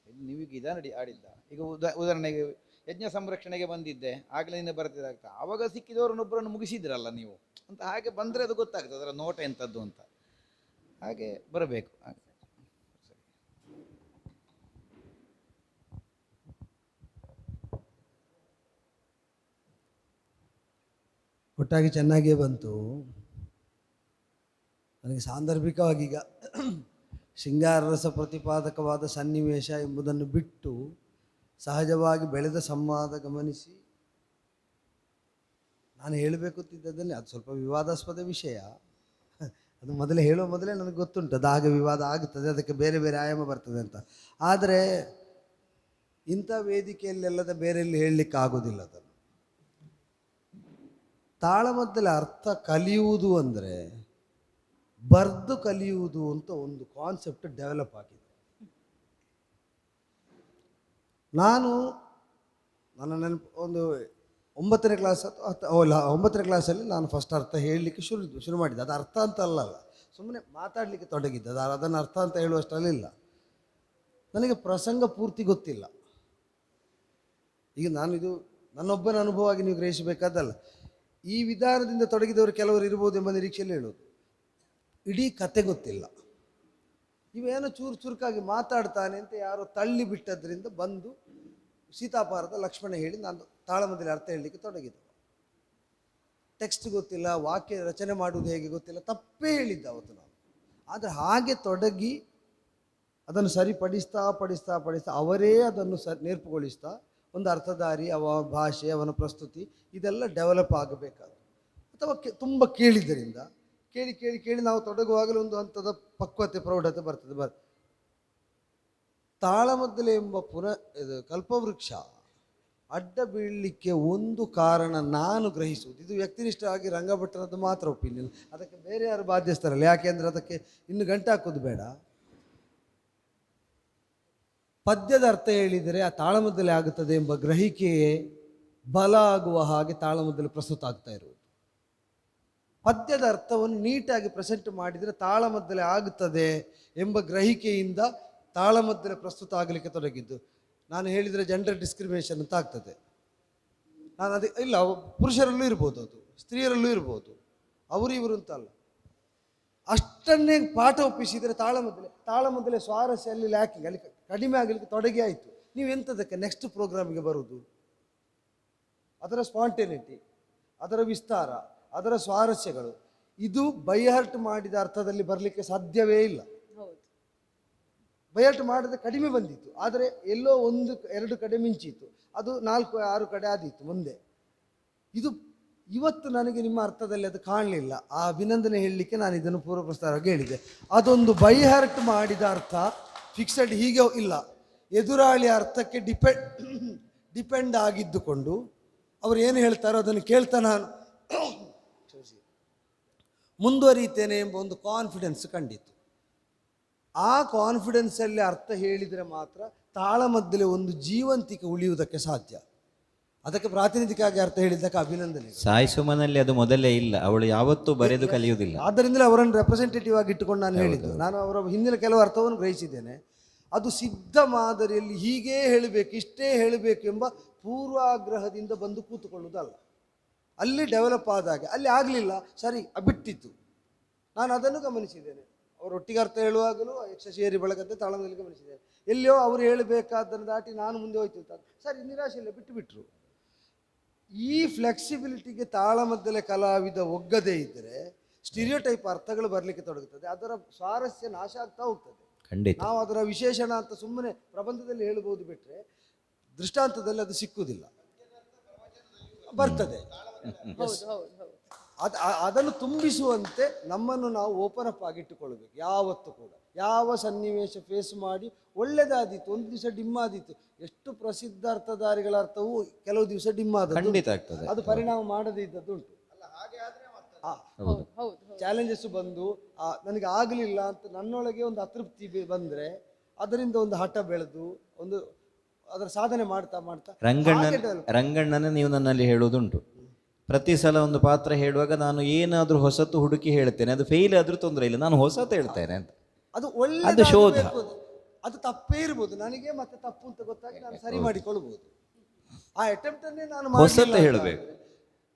ನೀವೀಗ ಇದ ನಡಿ ಆಡಿದ್ದ ಈಗ ಉದಾ, ಉದಾಹರಣೆಗೆ ಯಜ್ಞ ಸಂರಕ್ಷಣೆಗೆ ಬಂದಿದ್ದೆ ಆಗಲಿಂದ ಬರ್ತಿದ್ದಾಗ್ತಾ ಆವಾಗ ಸಿಕ್ಕಿದವರನ್ನೊಬ್ಬರನ್ನು ಮುಗಿಸಿದ್ರಲ್ಲ ನೀವು. ಅಂತ ಹಾಗೆ ಬಂದರೆ ಅದು ಗೊತ್ತಾಗ್ತದೆ, ಅದರ ನೋಟ ಎಂಥದ್ದು ಅಂತ. ಹಾಗೆ ಬರಬೇಕು. ಒಟ್ಟಾಗಿ ಚೆನ್ನಾಗೇ ಬಂತು. ನನಗೆ ಸಾಂದರ್ಭಿಕವಾಗಿ ಈಗ ಶೃಂಗಾರರಸ ಪ್ರತಿಪಾದಕವಾದ ಸನ್ನಿವೇಶ ಎಂಬುದನ್ನು ಬಿಟ್ಟು ಸಹಜವಾಗಿ ಬೆಳೆದ ಸಂವಾದ ಗಮನಿಸಿ ನಾನು ಹೇಳಬೇಕು ಅಂತಿದ್ದದಲ್ಲಿ ಅದು ಸ್ವಲ್ಪ ವಿವಾದಾಸ್ಪದ ವಿಷಯ. ಅದು ಮೊದಲೇ ಹೇಳುವ ಮೊದಲೇ ನನಗೆ ಗೊತ್ತುಂಟು, ಅದು ಆಗ ವಿವಾದ ಆಗುತ್ತದೆ ಅದಕ್ಕೆ ಬೇರೆ ಬೇರೆ ಆಯಾಮ ಬರ್ತದೆ ಅಂತ. ಆದರೆ ಇಂಥ ವೇದಿಕೆಯಲ್ಲೆಲ್ಲದ ಬೇರೆಯಲ್ಲಿ ಹೇಳಲಿಕ್ಕೆ ಆಗೋದಿಲ್ಲ ಅದನ್ನು. ತಾಳಮದ್ದಲೆ ಅರ್ಥ ಕಲಿಯುವುದು ಅಂದರೆ ಬರ್ದು ಕಲಿಯುವುದು ಅಂತ ಒಂದು ಕಾನ್ಸೆಪ್ಟ್ ಡೆವಲಪ್ ಆಗಿದೆ. ನಾನು ನನ್ನ ನೆನಪು ಒಂದು ಒಂಬತ್ತನೇ ಕ್ಲಾಸ್ ಅಥವಾ ಒಂಬತ್ತನೇ ಕ್ಲಾಸಲ್ಲಿ ನಾನು ಫಸ್ಟ್ ಅರ್ಥ ಹೇಳಲಿಕ್ಕೆ ಶುರು ಶುರು ಮಾಡಿದ್ದೆ. ಅದು ಅರ್ಥ ಅಂತ ಅಲ್ಲ ಸುಮ್ಮನೆ ಮಾತಾಡಲಿಕ್ಕೆ ತೊಡಗಿದ್ದೆ. ಅದು ಅದನ್ನು ಅರ್ಥ ಅಂತ ಹೇಳುವಷ್ಟರಲ್ಲಿಲ್ಲ ನನಗೆ ಪ್ರಸಂಗ ಪೂರ್ತಿ ಗೊತ್ತಿಲ್ಲ. ಈಗ ನಾನು ಇದು ನನ್ನೊಬ್ಬನ ಅನುಭವವಾಗಿ ನೀವು ಗ್ರಹಿಸಬೇಕಾದಲ್ಲ. ಈ ವಿಧಾನದಿಂದ ತೊಡಗಿದವರು ಕೆಲವರು ಇರ್ಬೋದು ಎಂಬ ನಿರೀಕ್ಷೆಯಲ್ಲಿ ಹೇಳೋದು. ಇಡೀ ಕತೆ ಗೊತ್ತಿಲ್ಲ. ಇವೇನೋ ಚೂರು ಚುರುಕಾಗಿ ಮಾತಾಡ್ತಾನೆ ಅಂತ ಯಾರೋ ತಳ್ಳಿ ಬಿಟ್ಟದ್ರಿಂದ ಬಂದು ಸೀತಾಪಾರದ ಲಕ್ಷ್ಮಣ ಹೇಳಿ ನಾನು ತಾಳಮದಲ್ಲಿ ಅರ್ಥ ಹೇಳಲಿಕ್ಕೆ ತೊಡಗಿದ್ದೆ. ಟೆಕ್ಸ್ಟ್ ಗೊತ್ತಿಲ್ಲ, ವಾಕ್ಯ ರಚನೆ ಮಾಡುವುದು ಹೇಗೆ ಗೊತ್ತಿಲ್ಲ, ತಪ್ಪೇ ಹೇಳಿದ್ದ ಅವತ್ತು ನಾನು. ಆದರೆ ಹಾಗೆ ತೊಡಗಿ ಅದನ್ನು ಸರಿಪಡಿಸ್ತಾ, ಪಡಿಸ್ತಾ ಪಡಿಸ್ತಾ ಅವರೇ ಅದನ್ನು ಸ ನೇರ್ಪುಗೊಳಿಸ್ತಾ ಒಂದು ಅರ್ಥಧಾರಿ ಅವ ಭಾಷೆ, ಅವನ ಪ್ರಸ್ತುತಿ, ಇದೆಲ್ಲ ಡೆವಲಪ್ ಆಗಬೇಕಾದ್ರು ಅಥವಾ ತುಂಬ ಕೇಳಿದ್ದರಿಂದ, ಕೇಳಿ ಕೇಳಿ ಕೇಳಿ ನಾವು ತೊಡಗುವಾಗಲೂ ಒಂದು ಹಂತದ ಪಕ್ವತೆ, ಪ್ರೌಢತೆ ಬರ್ತದೆ. ಬರ್, ತಾಳಮದ್ದಲೆ ಎಂಬ ಪುನ, ಇದು ಕಲ್ಪವೃಕ್ಷ ಅಡ್ಡ ಬೀಳಲಿಕ್ಕೆ ಒಂದು ಕಾರಣ ನಾನು ಗ್ರಹಿಸುವುದು. ಇದು ವ್ಯಕ್ತಿನಿಷ್ಠವಾಗಿ ರಂಗಭಟ್ಟನದ್ದು ಮಾತ್ರ ಒಪಿನಿಯನ್ ಅದಕ್ಕೆ ಬೇರೆ ಯಾರು ಬಾಧ್ಯಸ್ಥರಲ್ಲ? ಯಾಕೆಂದ್ರೆ ಅದಕ್ಕೆ ಇನ್ನು ಗಂಟೆ ಹಾಕೋದು ಬೇಡ. ಪದ್ಯದ ಅರ್ಥ ಹೇಳಿದರೆ ಆ ತಾಳಮದ್ದಲೆ ಆಗುತ್ತದೆ ಎಂಬ ಗ್ರಹಿಕೆಯೇ ಬಲ ಆಗುವ ಹಾಗೆ ತಾಳಮದ್ದಲೆ ಪ್ರಸ್ತುತ ಆಗ್ತಾ ಇರುವುದು. ಪದ್ಯದ ಅರ್ಥವನ್ನು ನೀಟಾಗಿ ಪ್ರೆಸೆಂಟ್ ಮಾಡಿದರೆ ತಾಳಮದ್ದಲೆ ಆಗುತ್ತದೆ ಎಂಬ ಗ್ರಹಿಕೆಯಿಂದ ತಾಳಮದ್ದಲೆ ಪ್ರಸ್ತುತ ಆಗಲಿಕ್ಕೆ ತೊಡಗಿದ್ದು. ನಾನು ಹೇಳಿದರೆ ಜೆಂಡರ್ ಡಿಸ್ಕ್ರಿಮಿನೇಷನ್ ಅಂತ ಆಗ್ತದೆ. ನಾನು ಅದೇ ಇಲ್ಲ, ಪುರುಷರಲ್ಲೂ ಇರ್ಬೋದು ಅದು, ಸ್ತ್ರೀಯರಲ್ಲೂ ಇರ್ಬೋದು. ಅವರು ಇವರು ಅಂತ ಅಷ್ಟನ್ನೇ ಪಾಠ ಒಪ್ಪಿಸಿದರೆ ತಾಳಮದ್ದಲೆ ತಾಳಮದ್ದಲೆ ಸ್ವಾರಸ್ಯ ಅಲ್ಲಿ ಲ್ಯಾಕಿಂಗ್ ಅಲ್ಲಿ ಕಡಿಮೆ ಆಗಲಿಕ್ಕೆ ತೊಡಗಿ ಆಯಿತು. ನೀವು ಎಂಥದಕ್ಕೆ ನೆಕ್ಸ್ಟ್ ಪ್ರೋಗ್ರಾಮಿಗೆ ಬರುವುದು ಅದರ ಸ್ಪಾಂಟೇನಿಟಿ ಅದರ ವಿಸ್ತಾರ ಅದರ ಸ್ವಾರಸ್ಯಗಳು. ಇದು ಬೈಹರ್ಟ್ ಮಾಡಿದ ಅರ್ಥದಲ್ಲಿ ಬರಲಿಕ್ಕೆ ಸಾಧ್ಯವೇ ಇಲ್ಲ. ಬೈಹರ್ಟ್ ಮಾಡದೆ ಕಡಿಮೆ ಬಂದಿತ್ತು. ಆದರೆ ಎಲ್ಲೋ ಒಂದು ಎರಡು ಕಡೆ ಮಿಂಚಿತ್ತು. ಅದು ನಾಲ್ಕು ಆರು ಕಡೆ ಆದೀತು ಮುಂದೆ ಇದು ಇವತ್ತು ನನಗೆ ನಿಮ್ಮ ಅರ್ಥದಲ್ಲಿ ಅದು ಕಾಣಲಿಲ್ಲ. ಆ ಅಭಿನಂದನೆ ಹೇಳಲಿಕ್ಕೆ ನಾನು ಇದನ್ನು ಪೂರ್ವ ಪ್ರಸ್ತಾರವಾಗಿ ಹೇಳಿದೆ. ಅದೊಂದು ಬೈಹರ್ಟ್ ಮಾಡಿದ ಅರ್ಥ ಫಿಕ್ಸಡ್ ಹೀಗೆ ಇಲ್ಲ. ಎದುರಾಳಿ ಅರ್ಥಕ್ಕೆ ಡಿಪೆಂಡ್ ಡಿಪೆಂಡ್ ಆಗಿದ್ದುಕೊಂಡು ಅವರು ಏನು ಹೇಳ್ತಾರೋ ಅದನ್ನು ಕೇಳ್ತಾ ನಾನು. ಮುಂದುವರಿಯುತ್ತೇನೆ ಎಂಬ ಒಂದು ಕಾನ್ಫಿಡೆನ್ಸ್ ಕಂಡಿತು ಆ ಕಾನ್ಫಿಡೆನ್ಸಲ್ಲಿ ಅರ್ಥ ಹೇಳಿದರೆ ಮಾತ್ರ ತಾಳಮದ್ದಲೆ ಒಂದು ಜೀವಂತಿಕೆ ಉಳಿಯುವುದಕ್ಕೆ ಸಾಧ್ಯ. ಅದಕ್ಕೆ ಪ್ರಾತಿನಿಧಿಕವಾಗಿ ಅರ್ಥ ಹೇಳಿದ್ದಕ್ಕೆ ಅಭಿನಂದನೆ. ಸಾಯಿ ಸುಮನಲ್ಲಿ ಅದು ಮೊದಲೇ ಇಲ್ಲ. ಅವಳು ಯಾವತ್ತೂ ಬರೆದು ಕಲಿಯುವುದಿಲ್ಲ. ಆದ್ದರಿಂದಲೇ ಅವರನ್ನು ರೆಪ್ರೆಸೆಂಟೇಟಿವ್ ಆಗಿ ಇಟ್ಟುಕೊಂಡು ನಾನು ಹೇಳಿದ್ದು. ನಾನು ಅವರ ಹಿಂದಿನ ಕೆಲವು ಅರ್ಥವನ್ನು ಗ್ರಹಿಸಿದ್ದೇನೆ. ಅದು ಸಿದ್ಧ ಮಾದರಿಯಲ್ಲಿ ಹೀಗೇ ಹೇಳಬೇಕು ಇಷ್ಟೇ ಹೇಳಬೇಕು ಎಂಬ ಪೂರ್ವಾಗ್ರಹದಿಂದ ಬಂದು ಕೂತುಕೊಳ್ಳುವುದಲ್ಲ. ಅಲ್ಲಿ ಡೆವಲಪ್ ಆದಾಗ ಅಲ್ಲಿ ಆಗಲಿಲ್ಲ. ಸರಿ ಬಿಟ್ಟಿತ್ತು ನಾನು ಅದನ್ನು ಗಮನಿಸಿದ್ದೇನೆ. ಅವರೊಟ್ಟಿಗೆ ಅರ್ಥ ಹೇಳುವಾಗಲೂ ಯಕ್ಷಶೇರಿ ಬಳಗದ್ದೆ ತಾಳಮದಲ್ಲಿ ಗಮನಿಸಿದ್ದೇನೆ. ಎಲ್ಲಿಯೋ ಅವರು ಹೇಳಬೇಕಾದ್ದನ್ನು ದಾಟಿ ನಾನು ಮುಂದೆ ಹೋಯ್ತು ಅಂತ. ಸರಿ ನಿರಾಶೆ ಇಲ್ಲ ಬಿಟ್ಟು ಬಿಟ್ಟರು ಈ ಫ್ಲೆಕ್ಸಿಬಿಲಿಟಿಗೆ ತಾಳಮದ್ದಲೆ ಕಲಾವಿದ ಒಗ್ಗದೇ ಇದ್ದರೆ ಸ್ಟಿರಿಯೋಟೈಪ್ ಅರ್ಥಗಳು ಬರಲಿಕ್ಕೆ ತೊಡಗುತ್ತದೆ. ಅದರ ಸ್ವಾರಸ್ಯ ನಾಶ ಆಗ್ತಾ ಹೋಗ್ತದೆ. ಖಂಡಿತ. ನಾವು ಅದರ ವಿಶೇಷಣ ಅಂತ ಸುಮ್ಮನೆ ಪ್ರಬಂಧದಲ್ಲಿ ಹೇಳ್ಬೋದು ಬಿಟ್ರೆ ದೃಷ್ಟಾಂತದಲ್ಲಿ ಅದು ಸಿಕ್ಕುವುದಿಲ್ಲ. ಬರ್ತದೆ. ಹೌದು ಹೌದು ಹೌದು. ಅದು ಅದನ್ನು ತುಂಬಿಸುವಂತೆ ನಮ್ಮನ್ನು ನಾವು ಓಪನ್ ಅಪ್ ಆಗಿಟ್ಟುಕೊಳ್ಬೇಕು ಯಾವತ್ತೂ ಕೂಡ. ಯಾವ ಸನ್ನಿವೇಶ ಫೇಸ್ ಮಾಡಿ ಒಳ್ಳೆದಾದೀತು ಒಂದು ದಿವಸ ಡಿಮ್ ಆದೀತು. ಎಷ್ಟು ಪ್ರಸಿದ್ಧ ಅರ್ಥಧಾರಿಗಳ ಅರ್ಥವು ಕೆಲವು ದಿವಸ ಡಿಮ್ ಆದ ಖಂಡಿತ ಆಗ್ತದೆ. ಅದು ಪರಿಣಾಮ ಮಾಡದೇ ಇದ್ದದ್ದು ಉಂಟು. ಹೌದು. ಹೌದು ಹೌದು ಚಾಲೆಂಜಸ್ ಬಂದು ಆ, ನನಗೆ ಆಗಲಿಲ್ಲ ಅಂತ ನನ್ನೊಳಗೆ ಒಂದು ಅತೃಪ್ತಿ ಬಂದ್ರೆ ಅದರಿಂದ ಒಂದು ಹಠ ಬೆಳೆದು ಒಂದು ಅದರ ಸಾಧನೆ ಮಾಡ್ತಾ ಮಾಡ್ತಾ ರಂಗಣ್ಣನ ಹಾಗೆ ರಂಗಣ್ಣನ ನೀವು ನನ್ನಲ್ಲಿ ಹೇಳುವುದುಂಟು. ಪ್ರತಿ ಸಲ ಒಂದು ಪಾತ್ರ ಹೇಳುವಾಗ ನಾನು ಏನಾದರೂ ಹೊಸತು ಹುಡುಕಿ ಹೇಳ್ತೇನೆ. ಅದು ಫೇಲ್ ಆದರೂ ತೊಂದರೆ ಇಲ್ಲ. ನಾನು ಹೊಸತು ಹೇಳ್ತೇನೆ ಅಂತ. ಅದು ಒಳ್ಳೆ ಅದು ಶೋಧ. ಅದು ತಪ್ಪೇ ಇರ್ಬೋದು. ನನಗೆ ಮತ್ತೆ ತಪ್ಪು ಅಂತ ಗೊತ್ತಾಗಿ ನಾನು ಸರಿ ಮಾಡಿಕೊಳ್ಬಹುದು ಆ ಅಟೆಂಪ್ಟ್ ಅನ್ನೇ ನಾನು ಹೇಳಬೇಕು.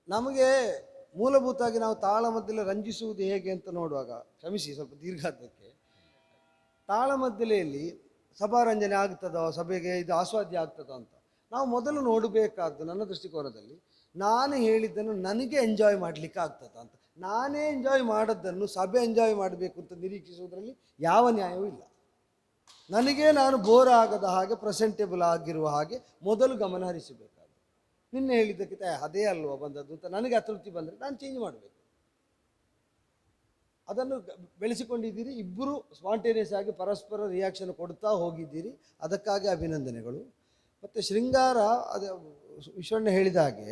ನಮಗೆ ಮೂಲಭೂತವಾಗಿ ನಾವು ತಾಳಮದ್ದಲೆ ರಂಜಿಸುವುದು ಹೇಗೆ ಅಂತ ನೋಡುವಾಗ ಕ್ಷಮಿಸಿ ಸ್ವಲ್ಪ ದೀರ್ಘಾದಕ್ಕೆ ತಾಳಮದ್ದಲೆಯಲ್ಲಿ ಸಭಾರಂಜನೆ ಆಗ್ತದೋ ಸಭೆಗೆ ಇದು ಆಸ್ವಾದ್ಯ ಆಗ್ತದೋ ಅಂತ ನಾವು ಮೊದಲು ನೋಡಬೇಕಾದ್ದು ನನ್ನ ದೃಷ್ಟಿಕೋನದಲ್ಲಿ ನಾನು ಹೇಳಿದ್ದನ್ನು ನನಗೆ ಎಂಜಾಯ್ ಮಾಡಲಿಕ್ಕೆ ಆಗ್ತದ ಅಂತ. ನಾನೇ ಎಂಜಾಯ್ ಮಾಡದ್ದನ್ನು ಸಭೆ ಎಂಜಾಯ್ ಮಾಡಬೇಕು ಅಂತ ನಿರೀಕ್ಷಿಸುವುದರಲ್ಲಿ ಯಾವ ನ್ಯಾಯವೂ ಇಲ್ಲ. ನನಗೆ ನಾನು ಬೋರ್ ಆಗದ ಹಾಗೆ ಪ್ರೆಸೆಂಟೇಬಲ್ ಆಗಿರುವ ಹಾಗೆ ಮೊದಲು ಗಮನ ಹರಿಸಬೇಕಾದ ನಿನ್ನೆ ಹೇಳಿದ್ದಕ್ಕಿಂತ "ಏ, ಅದೇ ಅಲ್ವಾ ಬಂದದ್ದು ಅಂತ ನನಗೆ ಅತೃಪ್ತಿ ಬಂದರೆ ನಾನು ಚೇಂಜ್ ಮಾಡಬೇಕು. ಅದನ್ನು ಬೆಳೆಸಿಕೊಂಡಿದ್ದೀರಿ ಇಬ್ಬರು ಸ್ಪಾಂಟೇನಿಯಸ್ ಆಗಿ ಪರಸ್ಪರ ರಿಯಾಕ್ಷನ್ ಕೊಡ್ತಾ ಹೋಗಿದ್ದೀರಿ. ಅದಕ್ಕಾಗಿ ಅಭಿನಂದನೆಗಳು. ಮತ್ತು ಶೃಂಗಾರ ಅದು ವಿಶ್ವಣ್ಣ ಹೇಳಿದ ಹಾಗೆ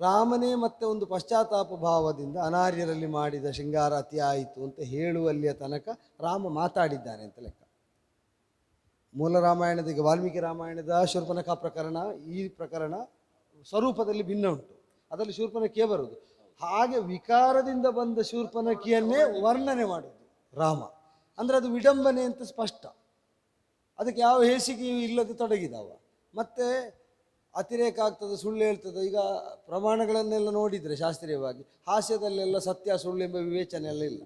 ರಾಮನೇ ಮತ್ತೆ ಒಂದು ಪಶ್ಚಾತ್ತಾಪ ಭಾವದಿಂದ ಅನಾರ್ಯರಲ್ಲಿ ಮಾಡಿದ ಶೃಂಗಾರ ಅತಿ ಆಯಿತು ಅಂತ ಹೇಳುವಲ್ಲಿಯ ತನಕ ರಾಮ ಮಾತಾಡಿದ್ದಾನೆ ಅಂತ ಲೆಕ್ಕ. ಮೂಲ ರಾಮಾಯಣದ ಈಗ ವಾಲ್ಮೀಕಿ ರಾಮಾಯಣದ ಶೂರ್ಪನಖ ಪ್ರಕರಣ ಈ ಪ್ರಕರಣ ಸ್ವರೂಪದಲ್ಲಿ ಭಿನ್ನ ಉಂಟು. ಅದರಲ್ಲಿ ಶೂರ್ಪನಖಿಯೇ ಬರುವುದು. ಹಾಗೆ ವಿಕಾರದಿಂದ ಬಂದ ಶೂರ್ಪನಖಿಯನ್ನೇ ವರ್ಣನೆ ಮಾಡುವುದು ರಾಮ. ಅಂದರೆ ಅದು ವಿಡಂಬನೆ ಅಂತ ಸ್ಪಷ್ಟ. ಅದಕ್ಕೆ ಯಾವ ಹೇಸಿಗೆಯೂ ಇಲ್ಲದೆ ತೊಡಗಿದವ. ಮತ್ತೆ ಅತಿರೇಕ ಆಗ್ತದೆ ಸುಳ್ಳು ಹೇಳ್ತದೆ. ಈಗ ಪ್ರಮಾಣಗಳನ್ನೆಲ್ಲ ನೋಡಿದರೆ ಶಾಸ್ತ್ರೀಯವಾಗಿ, ಹಾಸ್ಯದಲ್ಲೆಲ್ಲ ಸತ್ಯ, ಸುಳ್ಳು ಎಂಬ ವಿವೇಚನೆ ಎಲ್ಲ ಇಲ್ಲ.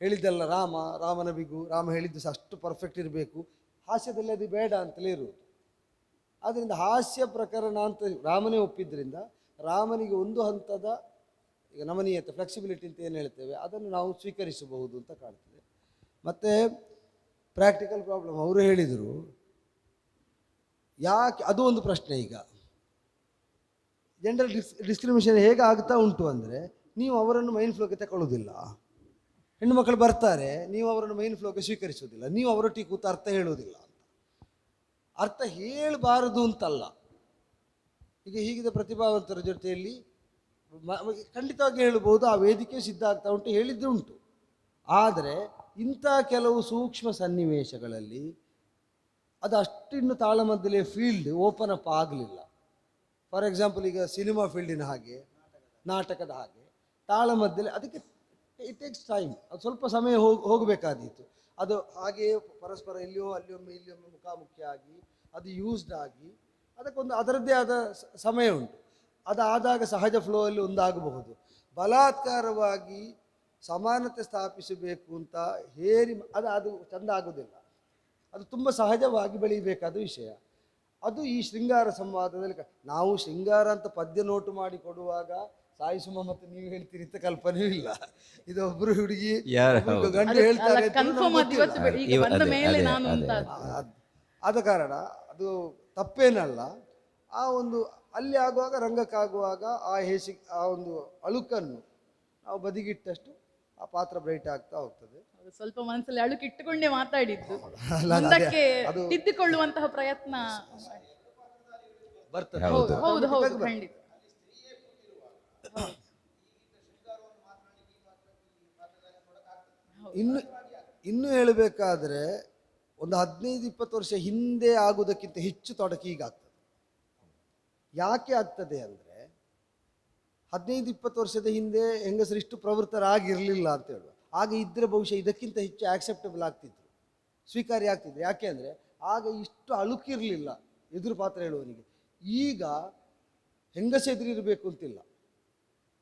ಹೇಳಿದ್ದಲ್ಲ ರಾಮ, ರಾಮನ ಬಿಗು, ರಾಮ ಹೇಳಿದ್ದು ಅಷ್ಟು ಪರ್ಫೆಕ್ಟ್ ಇರಬೇಕು. ಹಾಸ್ಯದಲ್ಲಿ ಅದು ಬೇಡ ಅಂತಲೇ ಇರುವುದು. ಆದ್ದರಿಂದ ಹಾಸ್ಯ ಪ್ರಕರಣ ಅಂತ ರಾಮನೇ ಒಪ್ಪಿದ್ದರಿಂದ ರಾಮನಿಗೆ ಒಂದು ಹಂತದ ಈಗ ನಮನೀಯತೆ ಫ್ಲೆಕ್ಸಿಬಿಲಿಟಿ ಅಂತ ಏನು ಹೇಳ್ತೇವೆ, ಅದನ್ನು ನಾವು ಸ್ವೀಕರಿಸಬಹುದು ಅಂತ ಕಾಣ್ತದೆ. ಮತ್ತು ಪ್ರಾಕ್ಟಿಕಲ್ ಪ್ರಾಬ್ಲಮ್ ಅವರು ಹೇಳಿದರು ಯಾಕೆ, ಅದು ಒಂದು ಪ್ರಶ್ನೆ ಈಗ. ಜನರಲ್ ಡಿಸ್ ಡಿಸ್ಕ್ರಿಮಿನೇಷನ್ ಹೇಗೆ ಆಗ್ತಾ ಉಂಟು ಅಂದರೆ, ನೀವು ಅವರನ್ನು ಮೈನ್ ಫ್ಲೋಗೆ ತಗೊಳ್ಳೋದಿಲ್ಲ ಹೆಣ್ಣು ಮಕ್ಕಳು ಬರ್ತಾರೆ, ನೀವು ಅವರನ್ನು ಮೈನ್ ಫ್ಲೋಗೆ ಸ್ವೀಕರಿಸೋದಿಲ್ಲ ನೀವು ಅವರೊಟ್ಟಿಗೆ ಕೂತು ಅರ್ಥ ಹೇಳೋದಿಲ್ಲ ಅಂತ. ಅರ್ಥ ಹೇಳಬಾರದು ಅಂತಲ್ಲ. ಈಗ ಹೀಗಿದೆ ಪ್ರತಿಭಾವಂತರ ಜೊತೆಯಲ್ಲಿ ಖಂಡಿತವಾಗಿ ಹೇಳ್ಬೋದು ಆ ವೇದಿಕೆ ಸಿದ್ಧ ಆಗ್ತಾ ಉಂಟು, ಹೇಳಿದ್ದು ಉಂಟು. ಆದರೆ, ಇಂಥ ಕೆಲವು ಸೂಕ್ಷ್ಮ ಸನ್ನಿವೇಶಗಳಲ್ಲಿ ಅದು ಅಷ್ಟಿನ್ನು ತಾಳಮದ್ದಲೆ ಫೀಲ್ಡ್ ಓಪನ್ ಅಪ್ ಆಗಲಿಲ್ಲ. ಫಾರ್ ಎಕ್ಸಾಂಪಲ್ ಈಗ ಸಿನಿಮಾ ಫೀಲ್ಡಿನ ಹಾಗೆ, ನಾಟಕದ ಹಾಗೆ, ತಾಳಮದ್ದಲೆ, ಅದಕ್ಕೆ ಇಟ್ ಟೇಕ್ಸ್ ಟೈಮ್ ಅದು ಸ್ವಲ್ಪ ಸಮಯ ಹೋಗಿ, ಹೋಗಬೇಕಾದೀತು. ಅದು ಹಾಗೆಯೇ ಪರಸ್ಪರ ಎಲ್ಲಿಯೋ ಅಲ್ಲಿಯೊಮ್ಮೆ ಇಲ್ಲಿಯೊಮ್ಮೆ ಮುಖಾಮುಖಿ ಆಗಿ, ಅದು ಯೂಸ್ಡ್ ಆಗಿ, ಅದಕ್ಕೊಂದು ಅದರದ್ದೇ ಆದ ಸಮಯ ಉಂಟು. ಅದಾದಾಗ ಸಹಜ ಫ್ಲೋ ಅಲ್ಲಿ ಒಂದಾಗಬಹುದು. ಬಲಾತ್ಕಾರವಾಗಿ ಸಮಾನತೆ ಸ್ಥಾಪಿಸಬೇಕು ಅಂತ ಹೇರಿ, ಅದು ಅದು ಚಂದ ಆಗೋದಿಲ್ಲ. ಅದು ತುಂಬ ಸಹಜವಾಗಿ ಬೆಳೀಬೇಕಾದ ವಿಷಯ. ಅದು ಈ ಶೃಂಗಾರ ಸಂವಾದದಲ್ಲಿ ನಾವು ಶೃಂಗಾರ ಅಂತ ಪದ್ಯ ನೋಟು ಮಾಡಿ ಕೊಡುವಾಗ ಸಾಯಿ ಸುಮ ಮತ್ತು ನೀವು ಹೇಳ್ತೀರಿ ಅಂತ ಕಲ್ಪನೆ ಇಲ್ಲ. ಇದು ಒಬ್ರು ಹುಡುಗಿ ಗಂಡು ಹೇಳ್ತಾರೆ. ಆದ ಕಾರಣ ಅದು ತಪ್ಪೇನಲ್ಲ. ಆ ಒಂದು ಅಲ್ಲಿ ಆಗುವಾಗ ರಂಗಕ್ಕಾಗುವಾಗ ಆ ಹೇಸಿ ಆ ಒಂದು ಅಳುಕನ್ನು ನಾವು ಬದಿಗಿಟ್ಟಷ್ಟು ಆ ಪಾತ್ರ ಬ್ರೈಟ್ ಆಗ್ತಾ ಹೋಗ್ತದೆ. ಹೌದು, ಸ್ವಲ್ಪ ಮನಸ್ಸಲ್ಲಿ ಅಳುಕಿಟ್ಟುಕೊಂಡೇ ಮಾತಾಡಿದ್ದು. ಅಲ್ಲ, ಅದೇ- ಮುಂದಕ್ಕೆ ಅದು- ತಿದ್ದಿಕೊಳ್ಳುವಂತಹ ಪ್ರಯತ್ನ ಬರ್ತದೆ. ಹೌದು ಹೌದು. ಹೌದು ಬರ್ತದೆ. ಖಂಡಿತ. ಇನ್ನು ಇನ್ನು ಹೇಳಬೇಕಾದ್ರೆ ಒಂದು ಹದಿನೈದು ಇಪ್ಪತ್ತು ವರ್ಷ ಹಿಂದೆ ಆಗುವುದಕ್ಕಿಂತ ಹೆಚ್ಚು ತೊಡಕು ಈಗ ಆಗ್ತದೆ. ಯಾಕೆ ಆಗ್ತದೆ ಅಂದರೆ ಹದಿನೈದು, ಇಪ್ಪತ್ತು ವರ್ಷದ ಹಿಂದೆ ಹೆಂಗಸರು ಇಷ್ಟು ಪ್ರವೃತ್ತರಾಗಿರಲಿಲ್ಲ ಅಂತ ಹೇಳುವ. ಆಗ ಇದ್ದರೆ ಬಹುಶಃ ಇದಕ್ಕಿಂತ ಹೆಚ್ಚು ಆಕ್ಸೆಪ್ಟಬಲ್ ಆಗ್ತಿದ್ರು. ಸ್ವೀಕಾರ್ಯ ಆಗ್ತಿದ್ರು. ಯಾಕೆ ಅಂದರೆ ಆಗ ಇಷ್ಟು ಅಳುಕಿರಲಿಲ್ಲ ಎದುರು ಪಾತ್ರ ಹೇಳುವವರಿಗೆ ಈಗ ಹೆಂಗಸ ಎದುರಿರಬೇಕು ಅಂತಿಲ್ಲ.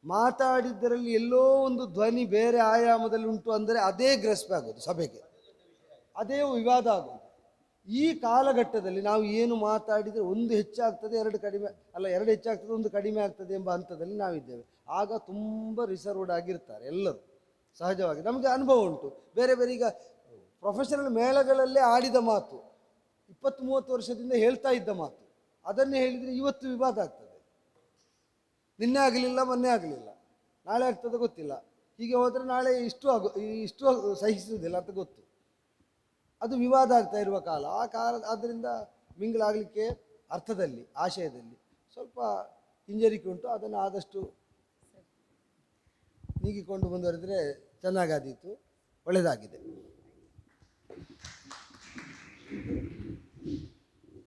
ಮಾತಾಡಿದ್ದರಲ್ಲಿ ಎಲ್ಲೋ ಒಂದು ಧ್ವನಿ ಬೇರೆ ಆಯಾಮದಲ್ಲಿ ಉಂಟು ಅಂದರೆ ಅದೇ ಗ್ರಸ್ಪೆ ಆಗೋದು ಸಭೆಗೆ. ಅದೇ ವಿವಾದ ಆಗೋದು. ಈ ಕಾಲಘಟ್ಟದಲ್ಲಿ ನಾವು ಏನು ಮಾತಾಡಿದರೆ ಒಂದು ಹೆಚ್ಚಾಗ್ತದೆ, ಎರಡು ಕಡಿಮೆ, ಅಲ್ಲ, ಎರಡು ಹೆಚ್ಚಾಗ್ತದೆ, ಒಂದು ಕಡಿಮೆ ಆಗ್ತದೆ ಎಂಬ ಹಂತದಲ್ಲಿ ನಾವಿದ್ದೇವೆ. ಆಗ ತುಂಬ ರಿಸರ್ವ್ಡ್ ಆಗಿರ್ತಾರೆ ಎಲ್ಲರೂ. ಸಹಜವಾಗಿ ನಮಗೆ ಅನುಭವ ಉಂಟು. ಬೇರೆ ಬೇರೆ ಈಗ ಪ್ರೊಫೆಷನಲ್ ಮೇಳಗಳಲ್ಲೇ ಆಡಿದ ಮಾತು ಇಪ್ಪತ್ತು ಮೂವತ್ತು ವರ್ಷದಿಂದ ಹೇಳ್ತಾ ಇದ್ದ ಮಾತು, ಅದನ್ನೇ ಹೇಳಿದರೆ ಇವತ್ತು ವಿವಾದ ಆಗ್ತದೆ. ನಿನ್ನೆ ಆಗಲಿಲ್ಲ, ಮೊನ್ನೆ ಆಗಲಿಲ್ಲ. ನಾಳೆ ಆಗ್ತದೆ ಗೊತ್ತಿಲ್ಲ. ಹೀಗೆ ಹೋದರೆ ನಾಳೆ ಇಷ್ಟು ಆಗು, ಇಷ್ಟು ಸಹಿಸುವುದಿಲ್ಲ ಅಂತ ಗೊತ್ತು. ಅದು ವಿವಾದ ಆಗ್ತಾ ಇರುವ ಕಾಲ. ಆ ಕಾಲ, ಆದ್ದರಿಂದ ಮಿಂಗ್ಳಾಗಲಿಕ್ಕೆ ಅರ್ಥದಲ್ಲಿ, ಆಶಯದಲ್ಲಿ ಸ್ವಲ್ಪ ಹಿಂಜರಿಕೆ ಉಂಟು. ಅದನ್ನು ಆದಷ್ಟು ನೀಗಿಕೊಂಡು ಮುಂದುವರೆದರೆ ಚೆನ್ನಾಗಾದೀತು. ಒಳ್ಳೆಯದಾಗಿದೆ